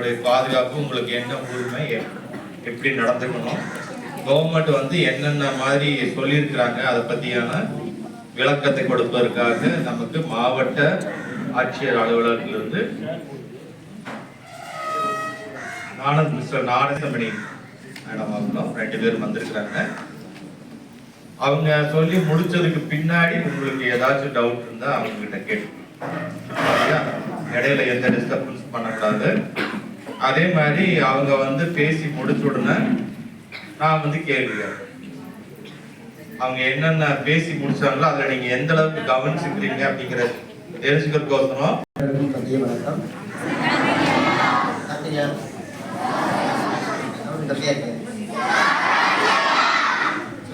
உங்களுடைய பாதுகாப்பு உங்களுக்கு என்ன உரிமை? எப்படி நடந்துக்கணும்? கவர்மெண்ட் வந்து என்னென்ன மாதிரி சொல்லியிருக்கிறாங்க அதை பற்றியான விளக்கத்தை கொடுப்பதற்காக நமக்கு மாவட்ட ஆட்சியர் அலுவலகத்திலிருந்து நானந்த் மிஸ்டர் நாரசமணி மேடம் அவங்களும் ரெண்டு பேரும் வந்திருக்கிறாங்க. அவங்க சொல்லி முடிச்சதுக்கு பின்னாடி உங்களுக்கு ஏதாச்சும் டவுட் இருந்தால் அவங்க கிட்ட கேட்டு இடையில எந்த டிஸ்டர்பன்ஸ் பண்ணக்கூடாது. அதே மாதிரி அவங்க வந்து பேசி முடிச்ச உடனே நான் வந்து கேள்வி அவங்க என்னென்ன பேசி முடிச்சாங்களோ அதுல நீங்க எந்த அளவுக்கு கவனிச்சுக்கிறீங்க அப்படிங்கிற தெரிஞ்சுக்கிறதுக்கோசரம்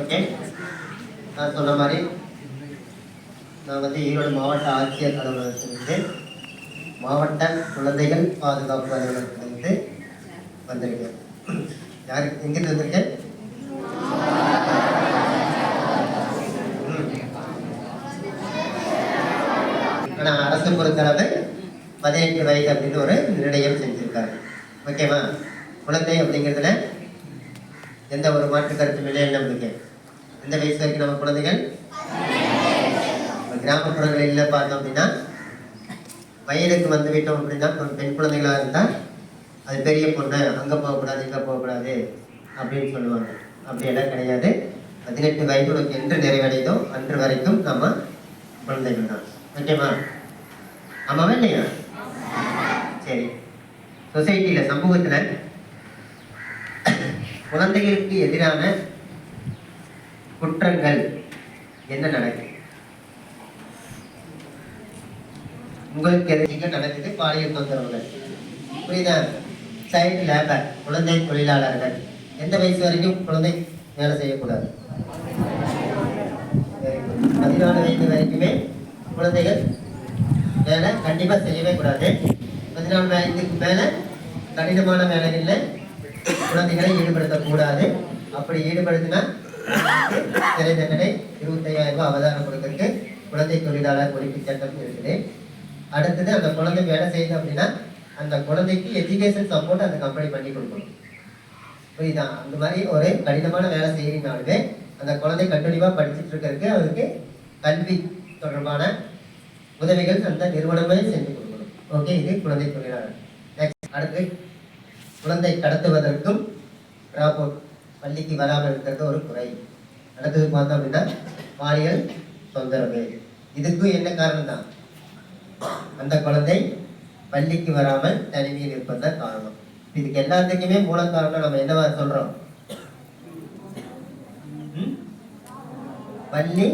ஓகே நான் சொன்ன மாதிரி நான் வந்து ஈரோடு மாவட்ட ஆட்சியர் அலுவலகத்திலிருந்து மாவட்ட குழந்தைகள் பாதுகாப்பு அலுவலகத்தில் வந்திருக்கேன் யார் எங்கிட்டு வந்திருக்கேன் ஆனால் அரசு பொறுத்தளவு பதினெட்டு வயது அப்படின்னு ஒரு நிர்ணயம் செஞ்சிருக்காரு. ஓகேவா குழந்தை அப்படிங்கிறதுல எந்த ஒரு மாற்று கருத்தும் இல்லை நம்மளுக்கு எந்த வயசு வரைக்கும் நம்ம குழந்தைகள்? கிராமப்புறங்களில் பார்த்தோம் அப்படின்னா வயலுக்கு வந்து விட்டோம் அப்படின்னா ஒரு பெண் குழந்தைகளாக இருந்தால் அது பெரிய பொண்ணு அங்கே போகக்கூடாது இங்கே போகக்கூடாது அப்படின்னு சொல்லுவாங்க. அப்படி எல்லாம் கிடையாது. பதினெட்டு வயது உனக்கு என்று நிறைவடைதோ அன்று வரைக்கும் நம்ம குழந்தைகள் தான். ஓகேவா ஆமாவா இல்லையா? சரி. சொசைட்டியில் சமூகத்தில் குழந்தைகளுக்கு எதிரான குற்றங்கள் என்ன நடக்குது? உங்களுக்கு எதிர்க்க நடக்குது பாலியல் தொந்தரவுகள். புரியுதா? சைல்டு லேபர் குழந்தை தொழிலாளர்கள். எந்த வயசு வரைக்கும் குழந்தை வேலை செய்யக்கூடாது? பதினாலு வயது வரைக்குமே குழந்தைகள் வேலை கண்டிப்பாக செய்யவே கூடாது. பதினாலு வயதுக்கு மேலே கடினமான வேலைகளில் குழந்தைகளை ஈடுபடுத்தக்கூடாது. அப்படி ஈடுபடுத்தினா சிறை தண்டனை இருபத்தையாயிரம் ரூபாய் அவதானம் கொடுக்கறதுக்கு குழந்தை தொழிலாளர் ஒழிப்பு சட்டம் இருக்குது. அடுத்தது அந்த குழந்தை வேலை செய்யுது அப்படின்னா அந்த குழந்தைக்கு எஜுகேஷன் சப்போர்ட் அந்த கம்பெனி பண்ணி கொடுக்கணும். புரியுதா? அந்த மாதிரி ஒரு கடினமான வேலை செய்யறீங்கனாலுமே அந்த குழந்தை கண்டினியூவாக படிச்சுட்டு இருக்கிறதுக்கு அவருக்கு கல்வி தொடர்பான உதவிகள் அந்த நிறுவனமே செஞ்சு கொடுக்கணும். ஓகே இது குழந்தை தொழிலாளர். நெக்ஸ்ட் அடுத்து குழந்தை கடத்துவதற்கும் டிராப் பள்ளிக்கு வராமல் இருக்கிறது ஒரு குறை. அடுத்தது பார்த்தோம் அப்படின்னா பாலியல் தொந்தரவு. இதுக்கும் என்ன காரணம் தான் அந்த குழந்தை பள்ளிக்கு வராமல் தனிமையில் இருப்பதுதான் காரணம். இதுக்கு எல்லாத்துக்குமே மூல காரணம் நம்ம என்னவா சொல்றோம்? பள்ளி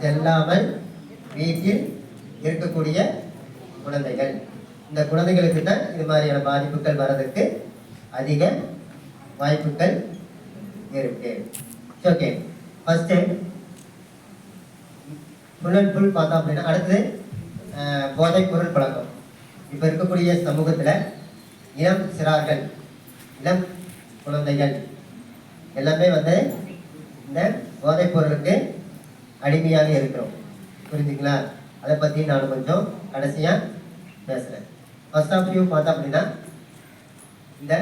செல்லாமல் வீட்டில் இருக்கக்கூடிய குழந்தைகள். இந்த குழந்தைகளுக்கு தான் இது மாதிரியான பாதிப்புகள் வர்றதுக்கு அதிக வாய்ப்புகள் இருக்கு. Okay first full and full பார்த்தோம் அப்படின்னா அடுத்தது போதை பொருள் பழக்கம். இப்போ இருக்கக்கூடிய சமூகத்தில் இளம் சிறார்கள் இளம் குழந்தைகள் எல்லாமே வந்து இந்த போதைப் பொருளுக்கு அடிமையாக இருக்கிறோம். புரிஞ்சுங்களா? அதை பற்றி நான் கொஞ்சம் கடைசியாக பேசுகிறேன் ஃபர்ஸ்ட் ஆஃப் வியூ பார்த்தோம் அப்படின்னா இந்த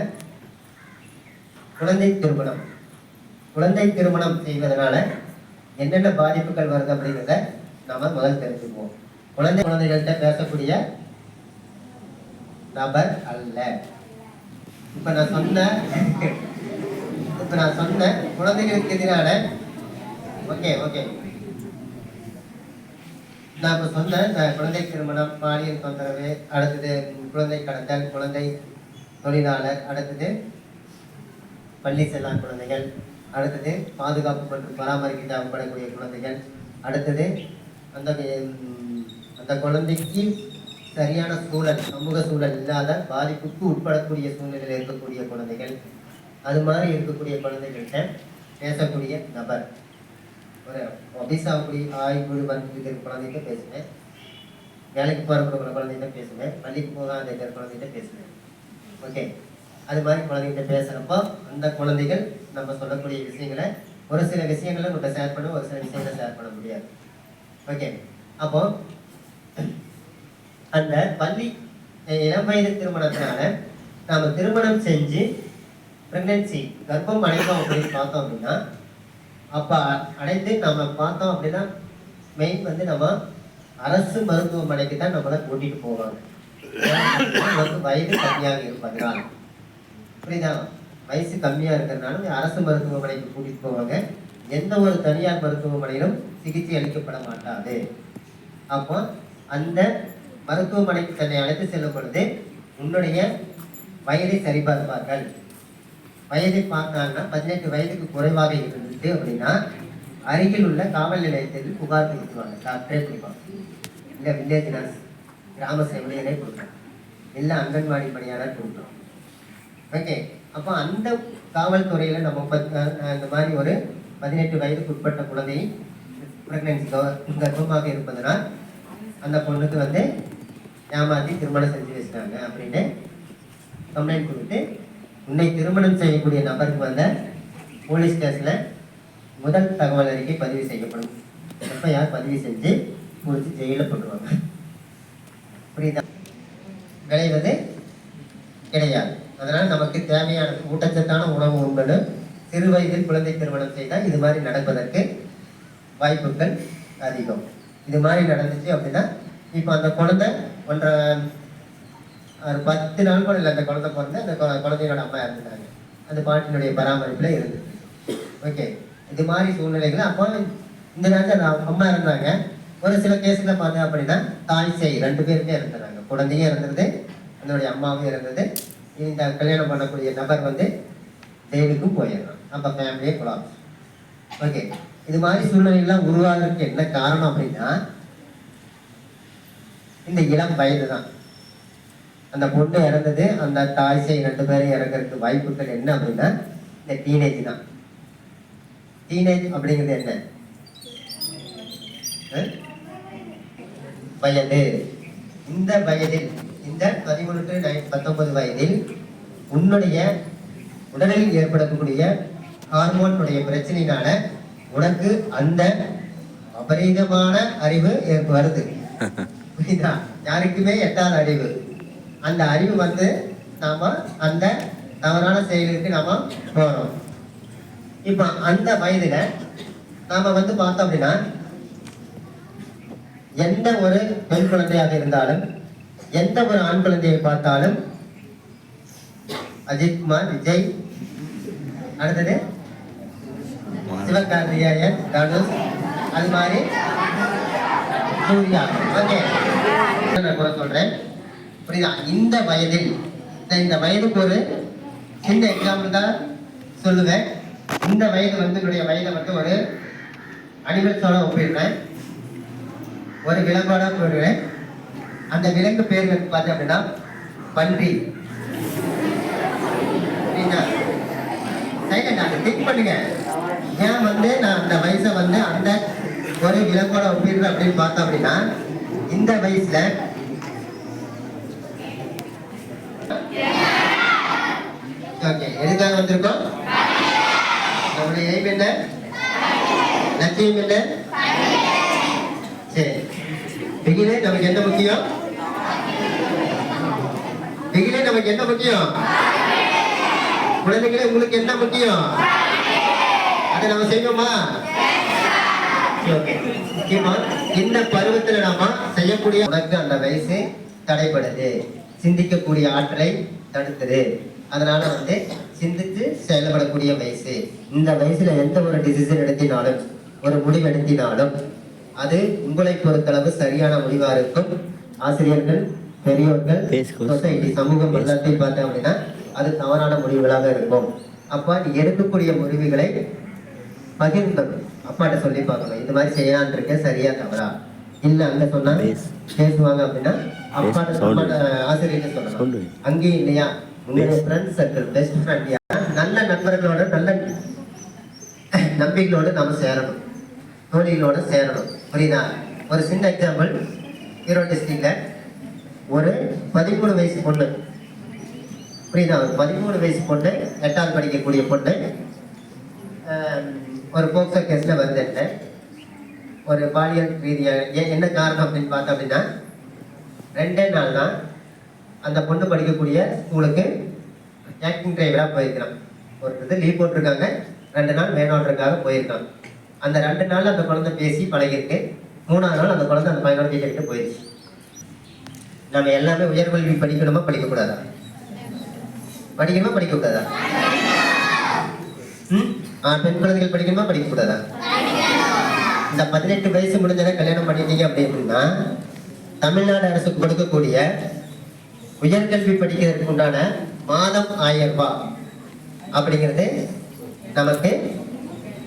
குழந்தை திருமணம். குழந்தை திருமணம் செய்வதனால என்னென்ன பாதிப்புகள் வருது அப்படிங்கிறத நாம் முதல் தெரிஞ்சுக்குவோம். குழந்தை குழந்தைகள்கிட்ட பேசக்கூடிய நபர் அல்ல. இப்ப நான் சொன்ன இப்ப நான் சொன்ன குழந்தைகளுக்கு எதிரான ஓகே ஓகே. நான் இப்ப சொன்ன குழந்தை திருமணம் பாலியல் தொந்தரவு அடுத்தது குழந்தை கடத்தல் குழந்தை தொழிலாளர் அடுத்தது பள்ளி செல்லா குழந்தைகள் அடுத்தது பாதுகாப்பு மற்றும் பராமரிக்க தேவைப்படக்கூடிய குழந்தைகள் அடுத்தது அந்த அந்த குழந்தைக்கு சரியான சூழல் சமூக சூழல் இல்லாத பாதிப்புக்கு உட்படக்கூடிய சூழ்நிலையில் இருக்கக்கூடிய குழந்தைகள். அது மாதிரி இருக்கக்கூடிய குழந்தைகள்கிட்ட பேசக்கூடிய நபர். ஒரு ஆஃபீஸ் ஆய் ஆய்வு வந்து இருக்கிற குழந்தைகிட்ட பேசுவேன். வேலைக்கு போகிற குழந்தைகிட்ட பேசுவேன். பள்ளிக்கு போகாத இருக்கிற குழந்தைகிட்ட பேசுவேன். ஓகே அது மாதிரி குழந்தைகிட்ட பேசுகிறப்போ அந்த குழந்தைகள் நம்ம சொல்லக்கூடிய விஷயங்களை ஒரு சில விஷயங்களை உங்கள்கிட்ட ஷேர் பண்ண ஒரு சில விஷயங்களை ஷேர் பண்ண முடியாது. ஓகே அப்போ அந்த பள்ளி இளம் வயது திருமணத்தினால நாம திருமணம் செஞ்சு பிரெக்னன்சி கர்ப்பம் அடைப்போம் அப்படின்னு பார்த்தோம் அப்படின்னா அப்போ அடைந்து நம்ம பார்த்தோம் அப்படின்னா மெயின் வந்து நம்ம அரசு மருத்துவமனைக்கு தான் நம்மளை கூட்டிட்டு போவாங்க. ஏன்னா நமக்கு வயது கம்மியாக இருப்பதனால். புரியுதா? வயசு கம்மியாக இருக்கிறதுனால அரசு மருத்துவமனைக்கு கூட்டிட்டு போவாங்க. எந்த ஒரு தனியார் மருத்துவமனையிலும் சிகிச்சை அளிக்கப்பட மாட்டாது. அப்போ அந்த மருத்துவமனைக்கு தன்னை அழைத்து செல்லும் பொழுது உன்னுடைய வயதை சரிபார்ப்பார்கள் வயதை பார்த்தாங்கன்னா பதினெட்டு வயதுக்கு குறைவாக இருந்துச்சு அப்படின்னா அருகில் உள்ள காவல் நிலையத்தில் புகார் கொடுத்துருவாங்க. டாக்டரே கொடுப்பாங்க. இல்லை வில்லேஜ் நர்ஸ் கிராம செவிலியரே கொடுப்பாங்க. இல்லை அங்கன்வாடி பணியாளர் கொடுக்குறோம் ஓகே அப்போ அந்த காவல்துறையில் நம்ம பத் இந்த மாதிரி ஒரு பதினெட்டு வயதுக்கு உட்பட்ட குழந்தை ப்ரெக்னென்சி கர்ப்பமாக இருப்பதனால் அந்த பொண்ணுக்கு வந்து ஏமாற்றி திருமணம் செஞ்சு வச்சுட்டாங்க அப்படின்னு கம்ப்ளைண்ட் கொடுத்து உன்னை திருமணம் செய்யக்கூடிய நபருக்கு வந்த போலீஸ் ஸ்டேஷனில் முதல் தகவல் அறிக்கை பதிவு செய்யப்படும். எஃப்ஐஆர் பதிவு செஞ்சு முடிச்சு ஜெயிலில் போட்டுருவாங்க? புரியுதா? விளைவது கிடையாது. அதனால் நமக்கு தேவையான ஊட்டச்சத்தான உணவு உண்பது சிறு வயதில் குழந்தை திருமணம் செய்தால் இது மாதிரி நடப்பதற்கு வாய்ப்புகள் அதிகம். இது மாதிரி நடந்துச்சு அப்படின்னா இப்போ அந்த குழந்தை ஒன்றரை ஒரு பத்து நாள் கூட இல்லை அந்த குழந்தை பிறந்து அந்த குழந்தையோட அம்மா இறந்துட்டாங்க. அந்த பாட்டினுடைய பராமரிப்பில் இருந்தது ஓகே இது மாதிரி சூழ்நிலைகள் அப்போ இந்த நேரத்தில் அம்மா இருந்தாங்க ஒரு சில கேஸில் பார்த்தேன் அப்படின்னா தாய் சேய் ரெண்டு பேருமே இருந்துறாங்க குழந்தையும் இருந்தது அதனுடைய அம்மாவும் இருந்தது இந்த கல்யாணம் பண்ணக்கூடிய நபர் வந்து ஜெயிலுக்கும் போயிடுறான். அப்போ ஃபேமிலியே குழாம். ஓகே இது மாதிரி சூழ்நிலைகள்லாம் உருவாகிறதுக்கு என்ன காரணம் அப்படின்னா இந்த இளம் வயது தான். அந்த பொண்ணு இறந்தது அந்த தாய் சேய் ரெண்டு பேரும் இறங்குறதுக்கு வாய்ப்புகள் என்ன அப்படின்னா இந்த டீனேஜ் தான். டீனேஜ் அப்படிங்கிறது என்ன? வயது. இந்த வயதில் இந்த பதிமூணு டு நைன் பத்தொன்பது வயதில் உன்னுடைய உடலில் ஏற்படக்கூடிய ஹார்மோனுடைய பிரச்சனையினால உனக்கு அந்த அபரீதமான அறிவு வருது. புரியுதா யாருக்குமே எட்டாத அறிவு. அந்த அறிவு வந்து நாம அந்த தவறான செயலுக்கு நாம போறோம். இப்போ அந்த வயதுல நாம வந்து பார்த்தோம் அப்படின்னா எந்த ஒரு பெண் குழந்தையாக இருந்தாலும் எந்த ஒரு ஆண் குழந்தையை பார்த்தாலும் அஜித்குமார் விஜய் அடுத்தது சிவகார்த்திகேயன் தனுஷ் அது மாதிரி சூர்யா. ஓகே கூட சொல்கிறேன் புரியுதா? இந்த வயதில் இந்த- இந்த வயதுக்கு ஒரு சின்ன எக்ஸாம்பிள் தான் சொல்லுவேன். இந்த வயது வந்து என்னுடைய வயதை வந்து ஒரு அனிமல்ஸோட ஒப்பிடுறேன். ஒரு விலங்கோட சொல்லுவேன் அந்த விலங்கு பேர் வந்து பார்த்தேன் அப்படின்னா பன்றி. புரியுதா? திங்க் பண்ணுங்க. ஏன் வந்து நான் அந்த வயசை வந்து அந்த ஒரு விலங்கோட ஒப்பிடுறேன் அப்படின்னு பார்த்தோம் அப்படின்னா இந்த வயசுல ஓகே எதுக்காக வந்திருக்கோம்? நம்மளுடைய எய்ம் என்ன? லட்சியம் என்ன? சரி. பிகிலே நமக்கு என்ன முக்கியம்? பிகிலே நமக்கு என்ன முக்கியம்? குழந்தைகளே உங்களுக்கு என்ன முக்கியம்? அதை நம்ம செய்வோமா? ஓகே. முக்கியமா இந்த பருவத்துல நாம செய்யக்கூடிய உனக்கு அந்த வயசு தடைபடுது. சிந்திக்கக்கூடிய ஆற்றலை தடுக்குது அதனால வந்து சிந்தித்து செயல்படக்கூடிய வயசு. இந்த வயசுல எந்த ஒரு டிசிஷன் எடுத்தினாலும் ஒரு முடிவு எடுத்தினாலும் அது உங்களை பொறுத்தளவு சரியான முடிவா இருக்கும். ஆசிரியர்கள் பெரியோர்கள். சொசைட்டி சமூகம் எல்லாத்தையும் பார்த்தோம் அப்படின்னா அது தவறான முடிவுகளாக இருக்கும். அப்ப எடுக்கக்கூடிய முடிவுகளை பகிர்ந்தணும் அப்பாட்ட சொல்லி பார்க்கணும். இந்த மாதிரி செய்யலான் இருக்கேன் சரியா தவறா? இல்ல அங்க சொன்னா பேசு. பேசுவாங்க அப்படின்னா அப்பாட்ட. அப்பாட்ட ஆசிரியர்கிட்ட சொல்லணும். சொல்லு. அங்கேயும் இல்லையா? உங்களுடைய ஃப்ரெண்ட்ஸ் சர்க்கிள் பெஸ்ட் ஃப்ரெண்ட் நல்ல நண்பர்களோட நல்ல நம்பிக்கையோட நாம சேரணும். தோழிகளோட சேரணும். புரியுதா? ஒரு சின்ன எக்ஸாம்பிள் ஈரோடு டிஸ்ட்ரிக்ட்ல ஒரு பதிமூணு வயசு பொண்ணு. புரியுதா? ஒரு பதிமூணு வயசு பொண்ணு எட்டாவது படிக்கக்கூடிய பொண்ணு ஒரு போக்சோ கேஸில் வருது ஒரு பாலியல் ரீதியாக ஏன் என்ன காரணம் அப்படின்னு பார்த்தோம் அப்படின்னா ரெண்டே நாள் தான் அந்த பொண்ணு படிக்கக்கூடிய ஸ்கூலுக்கு ஆக்டிங் டிரைவராக போயிருக்கிறான். ஒரு இது லீவ் போட்டிருக்காங்க ரெண்டு நாள் மேனாடுறதுக்காக போயிருக்கான். அந்த ரெண்டு நாள் அந்த குழந்தை பேசி பழகிருக்கு மூணாவது நாள் அந்த குழந்தை அந்த பையனோட வீட்டை போயிடுச்சு நம்ம எல்லாமே உயர்கல்வி படிக்கணுமா படிக்கக்கூடாதா? படிக்கணுமா படிக்கக்கூடாதா? ம்? பெண் குழந்தைகள் படிக்கணுமா? படிக்கக்கூடாதா? இந்த பதினெட்டு வயசு முடிஞ்சதை கல்யாணம் பண்ணிட்டீங்க அப்படின்னா தமிழ்நாடு அரசு கொடுக்கக்கூடிய உயர்கல்வி படிக்கிறதுக்கு உண்டான மாதம் ஆயிரம் ரூபாய் அப்படிங்கிறது நமக்கு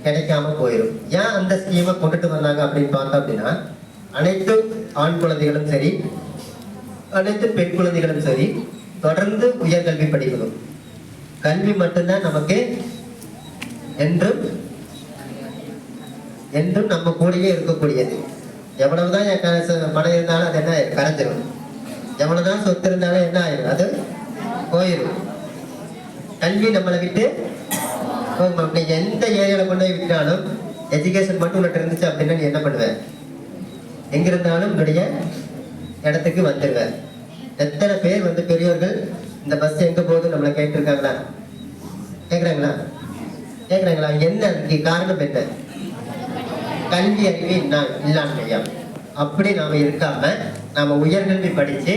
கிடைக்காம போயிடும் ஏன் அந்த ஸ்கீமை கொண்டுட்டு வந்தாங்க அப்படின்னு பார்த்தோம் அப்படின்னா அனைத்து ஆண் குழந்தைகளும் சரி அனைத்து பெண் குழந்தைகளும் சரி தொடர்ந்து உயர்கல்வி படிக்கணும். கல்வி மட்டும்தான் நமக்கு என்றும் என்றும் நம்ம கூடயே இருக்கக்கூடியது. எவ்வளவுதான் என் க- பணம் இருந்தாலும் அது என்ன ஆயிரும்? கரைஞ்சிரும். எவ்வளவுதான் சொத்து இருந்தாலும் என்ன ஆயிரும் அது போயிடும் கல்வி நம்மளை விட்டு போகும். நீ எந்த ஏரியால கொண்டு போய் விட்டாலும் எஜுகேஷன் மட்டும் உன்கிட்ட இருந்துச்சு அப்படின்னா நீ என்ன பண்ணுவேன் எங்க இருந்தாலும் உன்னுடைய இடத்துக்கு வந்துடுவேன் எத்தனை பேர் வந்து பெரியவர்கள் இந்த பஸ் எங்க போகுது நம்மளை கேட்டிருக்காங்களா? கேட்குறாங்களா கேக்குறாங்களா? என்ன அதுக்கு காரணம் என்ன? கல்வி அறிவு இல்லாமையா அப்படி நாம இருக்காம நாம உயர்கல்வி படிச்சு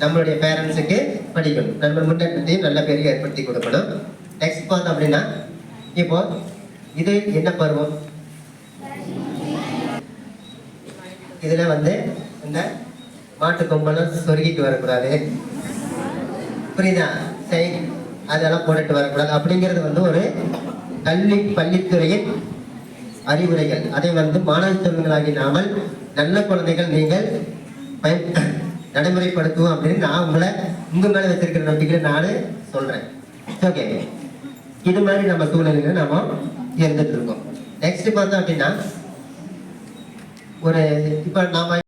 நம்மளுடைய பேரண்ட்ஸுக்கு படிக்கணும். நம்ம முன்னேற்றத்தையும் நல்ல பேருக்கு ஏற்படுத்தி கொடுக்கணும். நெக்ஸ்ட் பார்த்தோம் அப்படின்னா இப்போ இது என்ன பருவம்? இதுல வந்து இந்த மாட்டு கொம்பெல்லாம் சொருகிட்டு வரக்கூடாது. புரியுதா? சரி. அதெல்லாம் போட்டுட்டு வரக்கூடாது. அப்படிங்கிறது வந்து ஒரு கல்வி பள்ளித்துறையின் அறிவுரைகள். அதை வந்து மாணவ செல்வங்களாகி நாமல் நல்ல குழந்தைகள் நீங்கள் பயன் நடைமுறைப்படுத்துவோம் அப்படின்னு நான் உங்களை உங்க மேல வச்சிருக்கிற நம்பிக்கையில நானு சொல்றேன். ஓகே இது மாதிரி நம்ம சூழ்நிலையில நாம இருந்துட்டு இருக்கோம். நெக்ஸ்ட் பார்த்தோம் அப்படின்னா ஒரு இப்ப நாம